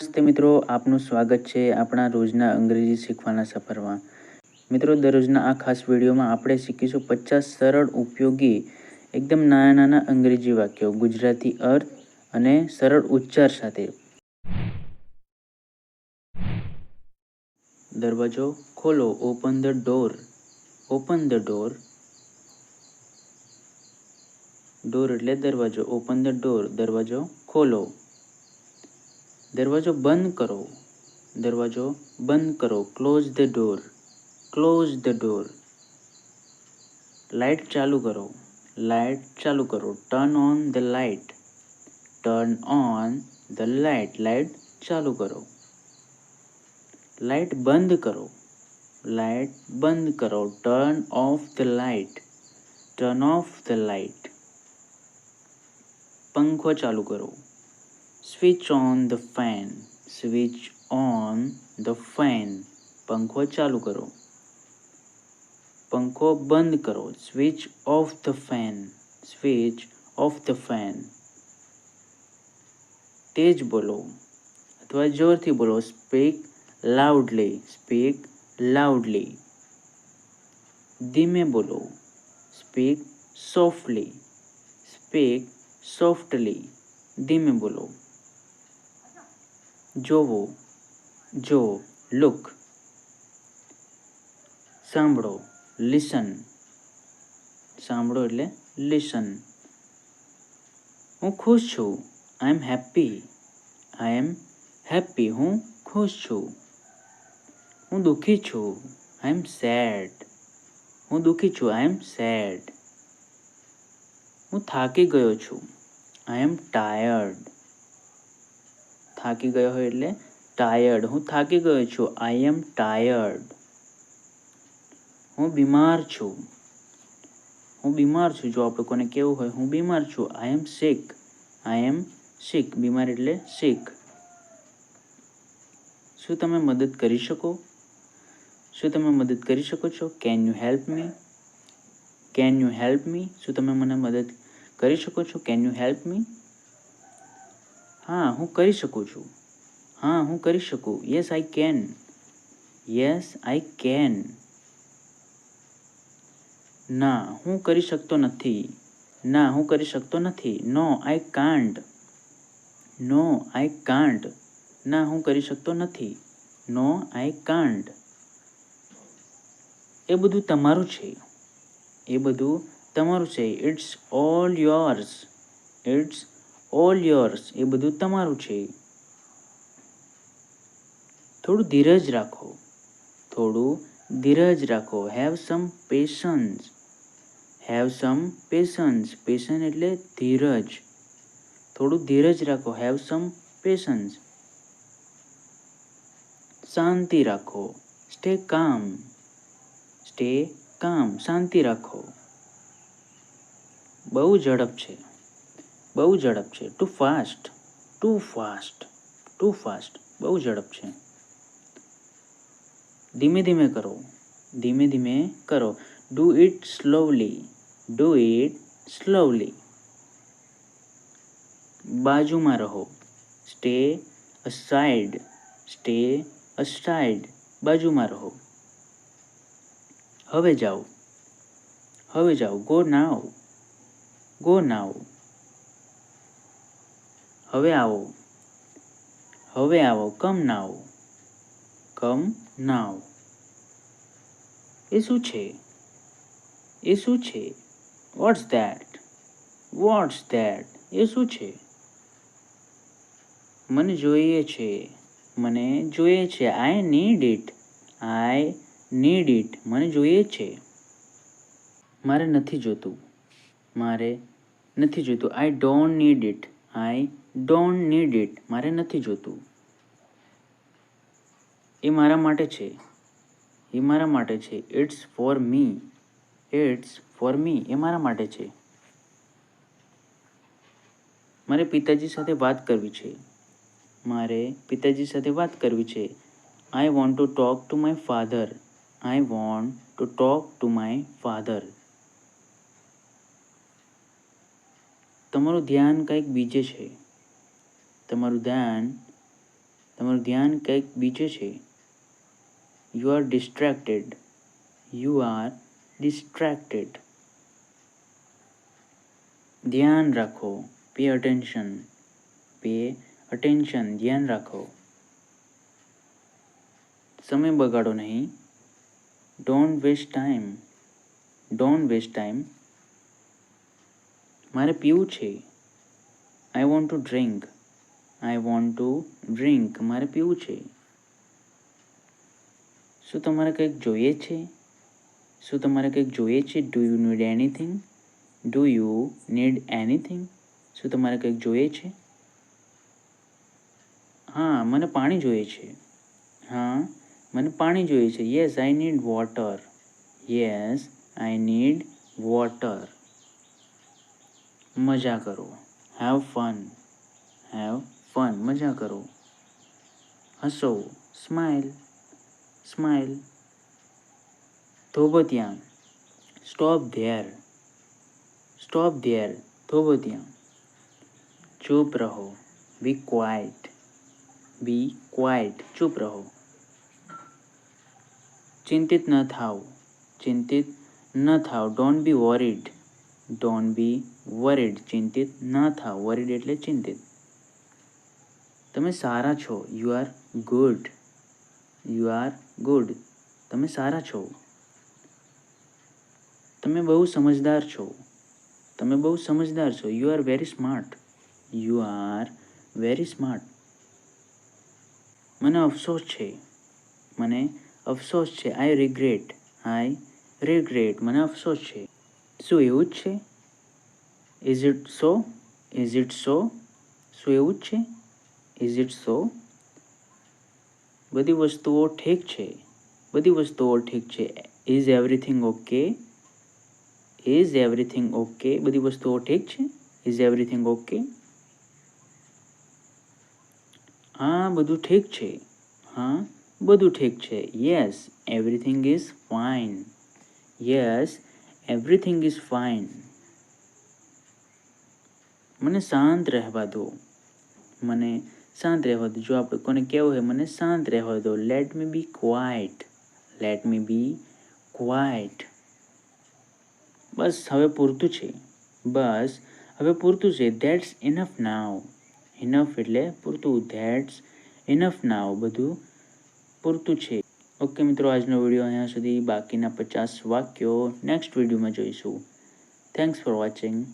નમસ્તે મિત્રો, આપનું સ્વાગત છે આપણા રોજના અંગ્રેજી શીખવાના સફરમાં. મિત્રો, દરરોજના આ ખાસ વિડીયોમાં આપણે શીખીશું પચાસ સરળ ઉપયોગી, એકદમ નાના નાના અંગ્રેજી વાક્યો, ગુજરાતી અર્થ અને સરળ ઉચ્ચાર સાથે. દરવાજો ખોલો open the door open the door door એટલે દરવાજો. ઓપન ધ ડોર દરવાજો ખોલો. દરવાજો બંધ કરો દરવાજો બંધ કરો close the door close the door light ચાલુ કરો લાઇટ ચાલુ કરો turn on the light turn on the light light ચાલુ કરો લાઇટ બંધ કરો લાઇટ બંધ કરો turn off the light turn off the light પંખો ચાલુ કરો switch on the fan switch on the fan પંખો ચાલુ કરો પંખો બંધ કરો switch off the fan switch off the fan તેજ બોલો અથવા જોરથી બોલો સ્પીક લાઉડલી સ્પીક લાઉડલી ધીમે બોલો સ્પીક સોફ્ટલી સ્પીક સોફ્ટલી ધીમે બોલો જોવો જો લુક સાંભળો લિસન સાંભળો એટલે લિસન હું ખુશ છું આઈ am happy I am happy હું ખુશ છું હું દુઃખી છું આઈ એમ સેડ હું દુઃખી છું આઈ એમ સેડ હું થાકી ગયો છું આઈ એમ ટાયર્ડ થાકી ગયો હોય એટલે ટાયર્ડ હું થાકી ગયો છું. આઈ એમ ટાયર્ડ હું બીમાર છું. હું બીમાર છું. જો આપણે કોને કેવું હોય, હું બીમાર છું. આઈ એમ સિક આઈ એમ સિક બીમાર એટલે સિક શું તમે મદદ કરી શકો? શું તમે મદદ કરી શકો છો? Can you help me can you help me શું તમે મને મદદ કરી શકો છો? કેન યુ હેલ્પ મી હા, હું કરી શકું છું. હા, હું કરી શકું. Yes I can yes I can ના, હું કરી શકતો નથી. ના, હું કરી શકતો નથી. નો I can't no I can't ના, હું કરી શકતો નથી. નો આઈ કાન્ટ એ બધું તમારું છે. એ બધું તમારું છે. It's all yours it's all yours એ બધું તમારું છે. થોડું ધીરજ રાખો. થોડું ધીરજ રાખો. Have some patience have some patience patience એટલે ધીરજ. થોડું ધીરજ રાખો. હેવ સમ પેશન્સ શાંતિ રાખો. સ્ટે કામ સ્ટે કામ શાંતિ રાખો. બહુ ઝડપ છે. બહુ ઝડપ છે. Too fast too fast too fast બહુ ઝડપ છે. ધીમે ધીમે કરો. ધીમે ધીમે કરો. Do it slowly do it slowly બાજુમાં રહો. સ્ટે અસાઇડ સ્ટે અસાઇડ બાજુમાં રહો. હવે જાઓ. હવે જાઓ. ગો નાવ ગો નાવ હવે આવો. હવે આવો, કમ નાવ કમ નાવ એ શું છે? એ શું છે? વોટ્સ ધેટ વોટ્સ ધેટ એ શું છે? મને જોઈએ છે. મને જોઈએ છે. I need it I need it મને જોઈએ છે. મારે નથી જોતું. મારે નથી જોતું. I don't need it I don't need it મારે નથી જોતું. એ મારા માટે છે. એ મારા માટે છે. It's for me it's for me એ મારા માટે છે. મારે પિતાજી સાથે વાત કરવી છે. મારે પિતાજી સાથે વાત કરવી છે. I want to talk to my father I want to talk to my father તમારું ધ્યાન કંઈક બીજે છે. તમારું ધ્યાન તમારું ધ્યાન કંઈક બીજે છે. You are distracted you are distracted ધ્યાન રાખો. પે અટેન્શન પે અટેન્શન ધ્યાન રાખો. સમય બગાડો નહીં. Don't waste time don't waste time મારે પીવું છે. I want to drink I want to drink મારે પીવું છે. શું તમારે કંઈક જોઈએ છે? શું તમારે કંઈક જોઈએ છે? Do you need anything do you need anything શું તમારે કંઈક જોઈએ છે? હા, મને પાણી જોઈએ છે. હા, મને પાણી જોઈએ છે. Yes I need water yes I need water મજા કરો. હેવ ફન હેવ ફન મજા કરો હસો સ્માઇલ સ્માઇલ થોભો ત્યાં સ્ટોપ ધેર સ્ટોપ ધેર થોભો ત્યાં ચૂપ રહો બી ક્વાઇટ બી ક્વાઇટ ચૂપ રહો ચિંતિત ન થાવ ચિંતિત ન થાવ don't be worried don't be worried ચિંતિત ન થાવ વરીડ એટલે ચિંતિત તમે સારા છો. You are good you are good તમે સારા છો. તમે બહુ સમજદાર છો. તમે બહુ સમજદાર છો. You are very smart you are very smart મને અફસોસ છે. મને અફસોસ છે. આઈ રિગ્રેટ આઈ રિગ્રેટ મને અફસોસ છે. શું એવું જ છે? Is it so is it so શું એવું જ છે? ઇઝ ઇટ સો બધી વસ્તુઓ ઠીક છે. બધી વસ્તુઓ ઠીક છે. Is everything okay is everything okay બધી વસ્તુઓ ઠીક છે? ઇઝ એવરીથિંગ ઓકે હા, બધું ઠીક છે. હા, બધું ઠીક છે. Yes everything is fine yes everything is fine મને શાંત રહેવા દો. મને શાંત રહેવા દો. જો આપણે કોને કહેવું હોય મને શાંત રહેવા દો. Let me be quiet let me be quiet બસ, હવે પૂરતું છે. બસ, હવે પૂરતું છે. ધેટ્સ ઇનફ નાવ ઇનફ એટલે પૂરતું. ધેટ્સ ઇનફ નાવ બધું પૂરતું છે. ઓકે મિત્રો, આજનો વીડિયો અહીંયા સુધી. બાકીના પચાસ વાક્યો. નેક્સ્ટ વિડીયોમાં જોઈશું. Thanks for watching